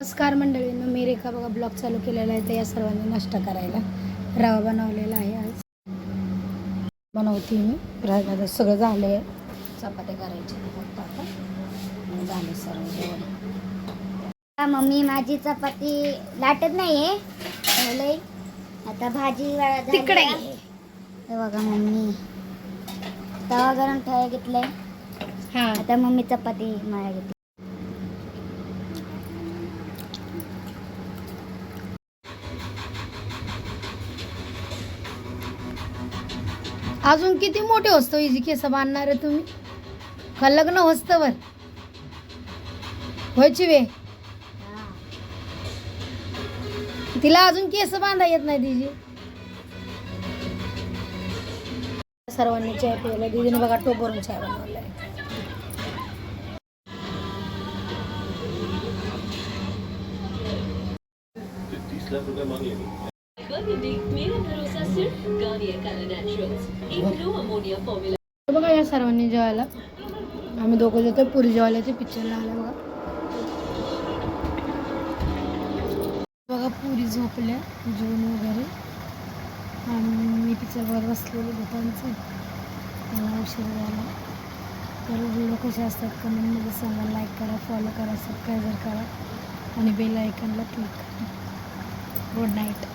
नमस्कार मंडळींनो मी रेखा बघा ब्लॉग चालू केलेला आहे तर या सर्वांनी नाश्ता करायला. रवा बनवलेला आहे आज. बनवते मी. राहिलं सगळं झालं आहे चपात्या करायचे फक्त आता. झाले सर्व जेवण. मम्मी माझी चपाती लाटत नाहीये. ठेवलंय आता भाजी तिकडे आहे. बघा मम्मी. तवा गरम ठेवायला घेतलंय. हां. आता मम्मी चपाती मळा घेतली अजून किती मोठे असतो हिची केस बांधणार आहे तुम्ही? का लग्न होस्तवर? व्हायची वे? तिला अजून केस बांधा येत नाही तिची सर्वांनी चाय प्यायला दीदीने बघा टोप भरून चाय बनवलाय तीस बघा या सर्वांनी जेवायला. आम्ही दोघं जातो पुरी जेवायला ते पिक्चरला आल्या बघा. बघा पुरी झोपल्या. जेवण वगैरे. आणि मी पिक्चरवर बसलेली दुकानचं. मला उशीर झाला. तर व्हिडिओ कसे असतात कमेंटमध्ये सांगा. लाईक करा फॉलो करा सबस्क्राईब करा. आणि बेल आयकनला क्लिक करा. Good night